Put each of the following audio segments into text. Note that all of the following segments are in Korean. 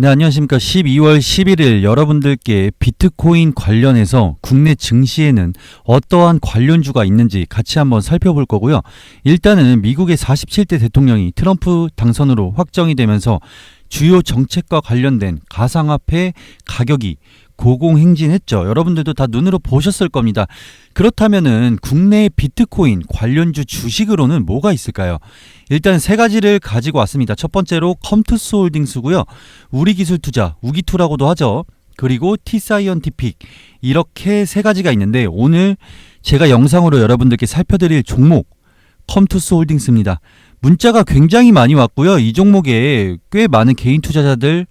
네, 안녕하십니까. 12월 11일 여러분들께 비트코인 관련해서 국내 증시에는 어떠한 관련주가 있는지 같이 한번 살펴볼 거고요. 일단은 미국의 47대 대통령이 트럼프 당선으로 확정이 되면서 주요 정책과 관련된 가상화폐 가격이 고공행진했죠. 여러분들도 다 눈으로 보셨을 겁니다. 그렇다면은 국내 비트코인 관련주 주식으로는 뭐가 있을까요? 일단 세 가지를 가지고 왔습니다. 첫 번째로 컴투스 홀딩스고요. 우리 기술 투자, 우기투라고도 하죠. 그리고 티사이언티픽 이렇게 세 가지가 있는데 오늘 제가 영상으로 여러분들께 살펴드릴 종목 컴투스 홀딩스입니다. 문자가 굉장히 많이 왔고요. 이 종목에 꽤 많은 개인 투자자들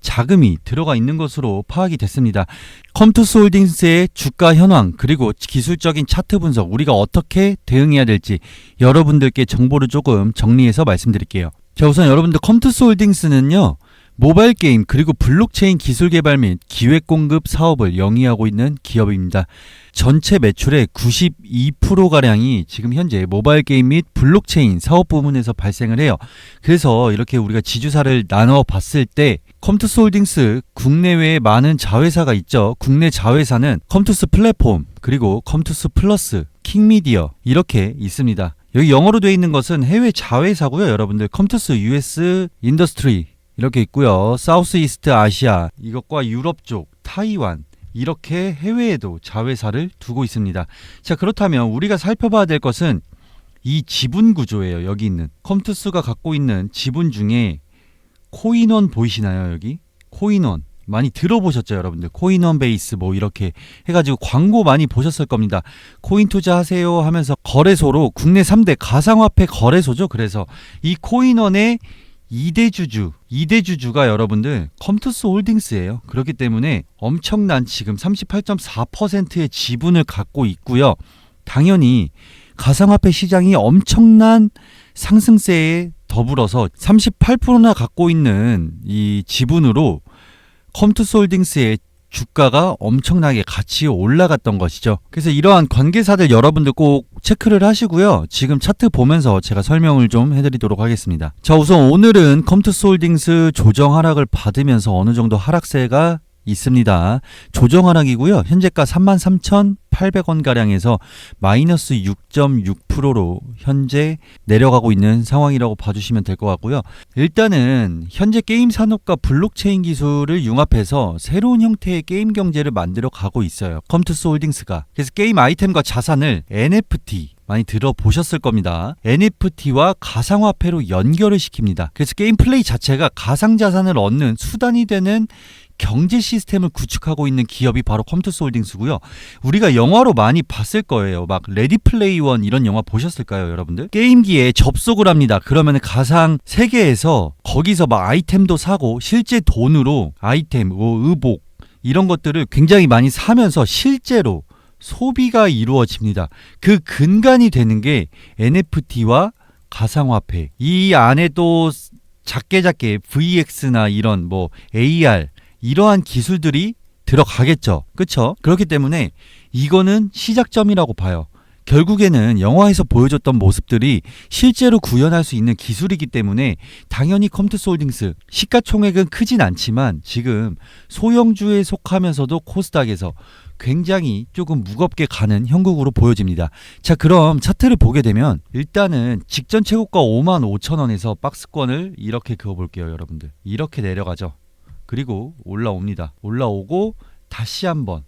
자금이 들어가 있는 것으로 파악이 됐습니다. 컴투스 홀딩스의 주가 현황 그리고 기술적인 차트 분석 우리가 어떻게 대응해야 될지 여러분들께 정보를 조금 정리해서 말씀드릴게요. 자 우선 여러분들 컴투스 홀딩스는요. 모바일 게임 그리고 블록체인 기술 개발 및 기획 공급 사업을 영위하고 있는 기업입니다. 전체 매출의 92%가량이 지금 현재 모바일 게임 및 블록체인 사업 부문에서 발생을 해요. 그래서 이렇게 우리가 지주사를 나눠 봤을 때 컴투스 홀딩스 국내외에 많은 자회사가 있죠. 국내 자회사는 컴투스 플랫폼 그리고 컴투스 플러스 킹미디어 이렇게 있습니다. 여기 영어로 되어 있는 것은 해외 자회사고요. 여러분들 컴투스 US 인더스트리 이렇게 있고요. 사우스 이스트 아시아 이것과 유럽 쪽 타이완 이렇게 해외에도 자회사를 두고 있습니다. 자, 그렇다면 우리가 살펴봐야 될 것은 이 지분 구조예요. 여기 있는 컴투스가 갖고 있는 지분 중에 코인원 보이시나요? 여기 코인원 많이 들어보셨죠, 여러분들? 코인원 베이스 뭐 이렇게 해가지고 광고 많이 보셨을 겁니다. 코인 투자하세요 하면서 거래소로 국내 3대 가상화폐 거래소죠. 그래서 이 코인원의 2대 주주, 2대 주주가 여러분들 컴투스 홀딩스예요. 그렇기 때문에 엄청난 지금 38.4%의 지분을 갖고 있고요. 당연히 가상화폐 시장이 엄청난 상승세에 더불어서 38%나 갖고 있는 이 지분으로 컴투스 홀딩스의 주가가 엄청나게 같이 올라갔던 것이죠. 그래서 이러한 관계사들 여러분들 꼭 체크를 하시고요. 지금 차트 보면서 제가 설명을 좀 해드리도록 하겠습니다. 자, 우선 오늘은 컴투스 홀딩스 조정 하락을 받으면서 어느 정도 하락세가 있습니다. 조정 하락이고요. 현재가 33,800원 가량에서 마이너스 6.6%로 현재 내려가고 있는 상황이라고 봐주시면 될 것 같고요. 일단은 현재 게임 산업과 블록체인 기술을 융합해서 새로운 형태의 게임 경제를 만들어 가고 있어요. 컴투스 홀딩스가. 그래서 게임 아이템과 자산을 NFT 많이 들어보셨을 겁니다. NFT와 가상화폐로 연결을 시킵니다. 그래서 게임 플레이 자체가 가상자산을 얻는 수단이 되는 경제 시스템을 구축하고 있는 기업이 바로 컴투스 홀딩스고요. 우리가 영화로 많이 봤을 거예요. 막 레디 플레이 원 이런 영화 보셨을까요, 여러분들? 게임기에 접속을 합니다. 그러면 가상 세계에서 거기서 막 아이템도 사고 실제 돈으로 아이템, 뭐 의복 이런 것들을 굉장히 많이 사면서 실제로 소비가 이루어집니다. 그 근간이 되는 게 NFT와 가상화폐. 이 안에 또 작게 작게 VX나 이런 뭐 AR 이러한 기술들이 들어가겠죠. 그렇죠? 그렇기 때문에 이거는 시작점이라고 봐요. 결국에는 영화에서 보여줬던 모습들이 실제로 구현할 수 있는 기술이기 때문에 당연히 컴투스 홀딩스 시가총액은 크진 않지만 지금 소형주에 속하면서도 코스닥에서 굉장히 조금 무겁게 가는 형국으로 보여집니다. 자, 그럼 차트를 보게 되면 일단은 직전 최고가 5만 5천 원에서 박스권을 이렇게 그어 볼게요, 여러분들. 이렇게 내려가죠. 그리고 올라옵니다. 올라오고 다시 한번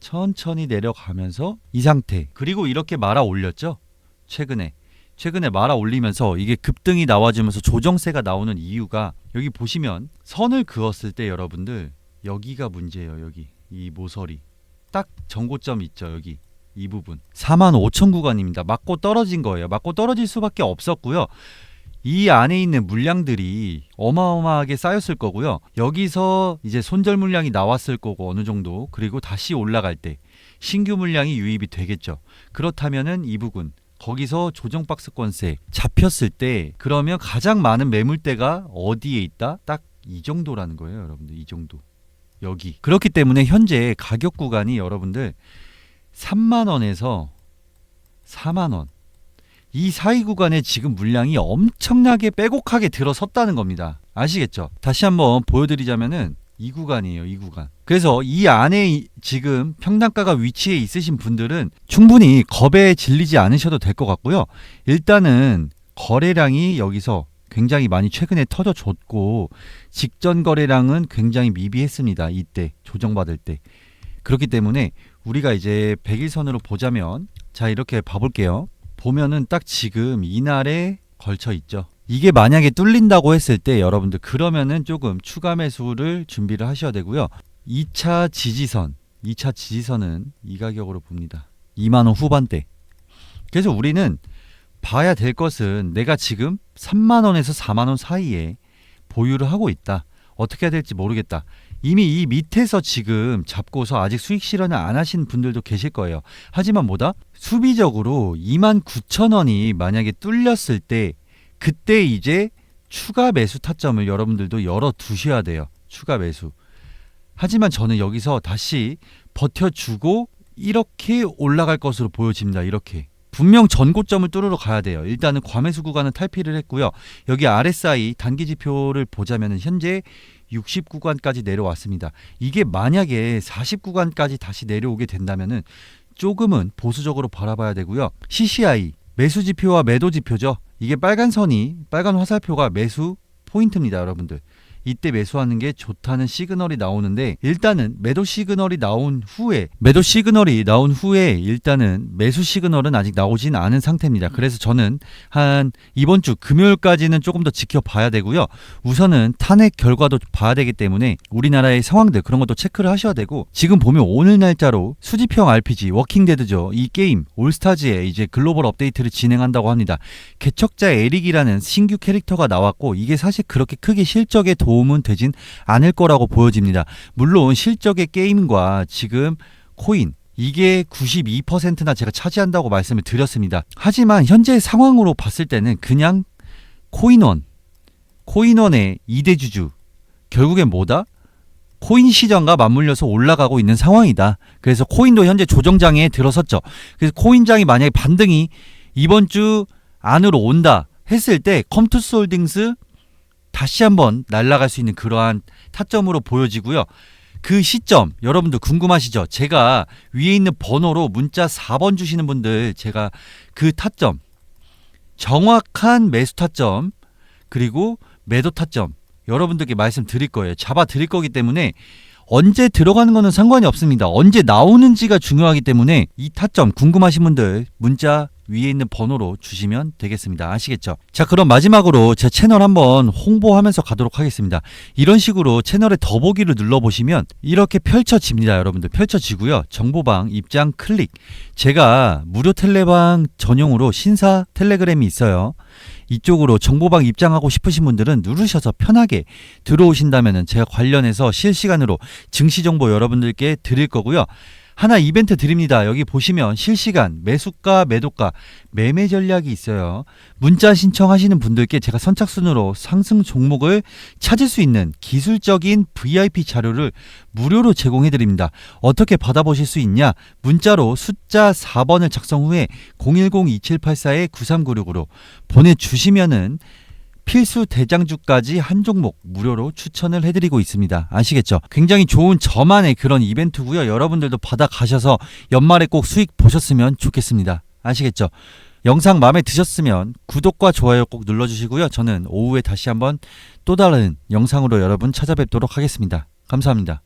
천천히 내려가면서 이 상태. 그리고 이렇게 말아 올렸죠. 최근에. 최근에 말아 올리면서 이게 급등이 나와주면서 조정세가 나오는 이유가 여기 보시면 선을 그었을 때 여러분들 여기가 문제예요. 여기 이 모서리 딱 정고점 있죠. 여기 이 부분 4만 5천 구간입니다. 맞고 떨어진 거예요. 맞고 떨어질 수밖에 없었고요. 이 안에 있는 물량들이 어마어마하게 쌓였을 거고요. 여기서 이제 손절 물량이 나왔을 거고 어느 정도 그리고 다시 올라갈 때 신규 물량이 유입이 되겠죠. 그렇다면은 이 부분 거기서 조정 박스권세 잡혔을 때 그러면 가장 많은 매물대가 어디에 있다? 딱 이 정도라는 거예요, 여러분들. 이 정도. 여기. 그렇기 때문에 현재 가격 구간이 여러분들 3만 원에서 4만 원. 이 사이 구간에 지금 물량이 엄청나게 빼곡하게 들어섰다는 겁니다. 아시겠죠? 다시 한번 보여드리자면은 이 구간이에요, 이 구간. 그래서 이 안에 이- 지금 평단가가 위치해 있으신 분들은 충분히 겁에 질리지 않으셔도 될 것 같고요. 일단은 거래량이 여기서 굉장히 많이 최근에 터져줬고 직전 거래량은 굉장히 미비했습니다. 이때 조정받을 때. 그렇기 때문에 우리가 이제 100일선으로 보자면 자 이렇게 봐볼게요. 보면은 딱 지금 이날에 걸쳐 있죠. 이게 만약에 뚫린다고 했을 때 여러분들 그러면은 조금 추가 매수를 준비를 하셔야 되고요. 2차 지지선, 2차 지지선은 이 가격으로 봅니다. 2만 원 후반대. 그래서 우리는 봐야 될 것은 내가 지금 3만 원에서 4만 원 사이에 보유를 하고 있다. 어떻게 해야 될지 모르겠다. 이미 이 밑에서 지금 잡고서 아직 수익 실현을 안 하신 분들도 계실 거예요. 하지만 뭐다? 수비적으로 2만 9천 원이 만약에 뚫렸을 때 그때 이제 추가 매수 타점을 여러분들도 열어 두셔야 돼요. 추가 매수. 하지만 저는 여기서 다시 버텨주고 이렇게 올라갈 것으로 보여집니다. 이렇게. 분명 전고점을 뚫으러 가야 돼요. 일단은 과매수 구간은 탈피를 했고요. 여기 RSI 단기 지표를 보자면 현재 60 구간까지 내려왔습니다. 이게 만약에 40 구간까지 다시 내려오게 된다면은 조금은 보수적으로 바라봐야 되고요. CCI 매수 지표와 매도 지표죠. 이게 빨간 선이 빨간 화살표가 매수 포인트입니다, 여러분들. 이때 매수하는 게 좋다는 시그널이 나오는데 일단은 매도 시그널이 나온 후에 매도 시그널이 나온 후에 일단은 매수 시그널은 아직 나오진 않은 상태입니다. 그래서 저는 한 이번 주 금요일까지는 조금 더 지켜봐야 되고요. 우선은 탄핵 결과도 봐야 되기 때문에 우리나라의 상황들 그런 것도 체크를 하셔야 되고 지금 보면 오늘 날짜로 수집형 RPG 워킹데드죠. 이 게임 올스타즈에 이제 글로벌 업데이트를 진행한다고 합니다. 개척자 에릭이라는 신규 캐릭터가 나왔고 이게 사실 그렇게 크게 실적에 도움은 되진 않을 거라고 보여집니다. 물론 실적의 게임과 지금 코인 이게 92%나 제가 차지한다고 말씀을 드렸습니다. 하지만 현재 상황으로 봤을 때는 그냥 코인원 코인원의 2대 주주 결국엔 뭐다? 코인 시장과 맞물려서 올라가고 있는 상황이다. 그래서 코인도 현재 조정장에 들어섰죠. 그래서 코인장이 만약에 반등이 이번 주 안으로 온다 했을 때 컴투스 홀딩스 다시 한번 날아갈 수 있는 그러한 타점으로 보여지고요. 그 시점 여러분들 궁금하시죠? 제가 위에 있는 번호로 문자 4번 주시는 분들 제가 그 타점 정확한 매수 타점 그리고 매도 타점 여러분들께 말씀드릴 거예요. 잡아 드릴 거기 때문에 언제 들어가는 거는 상관이 없습니다. 언제 나오는지가 중요하기 때문에 이 타점 궁금하신 분들 문자 위에 있는 번호로 주시면 되겠습니다. 아시겠죠? 자, 그럼 마지막으로 제 채널 한번 홍보하면서 가도록 하겠습니다. 이런 식으로 채널의 더보기를 눌러보시면 이렇게 펼쳐집니다. 여러분들 펼쳐지고요. 정보방 입장 클릭. 제가 무료 텔레방 전용으로 신사 텔레그램이 있어요. 이쪽으로 정보방 입장하고 싶으신 분들은 누르셔서 편하게 들어오신다면 제가 관련해서 실시간으로 증시 정보 여러분들께 드릴 거고요. 하나 이벤트 드립니다. 여기 보시면 실시간 매수가, 매도가, 매매 전략이 있어요. 문자 신청하시는 분들께 제가 선착순으로 상승 종목을 찾을 수 있는 기술적인 VIP 자료를 무료로 제공해 드립니다. 어떻게 받아보실 수 있냐? 문자로 숫자 4번을 작성 후에 010-2784-9396으로 보내주시면은 필수 대장주까지 한 종목 무료로 추천을 해드리고 있습니다. 아시겠죠? 굉장히 좋은 저만의 그런 이벤트고요. 여러분들도 받아가셔서 연말에 꼭 수익 보셨으면 좋겠습니다. 아시겠죠? 영상 마음에 드셨으면 구독과 좋아요 꼭 눌러주시고요. 저는 오후에 다시 한번 또 다른 영상으로 여러분 찾아뵙도록 하겠습니다. 감사합니다.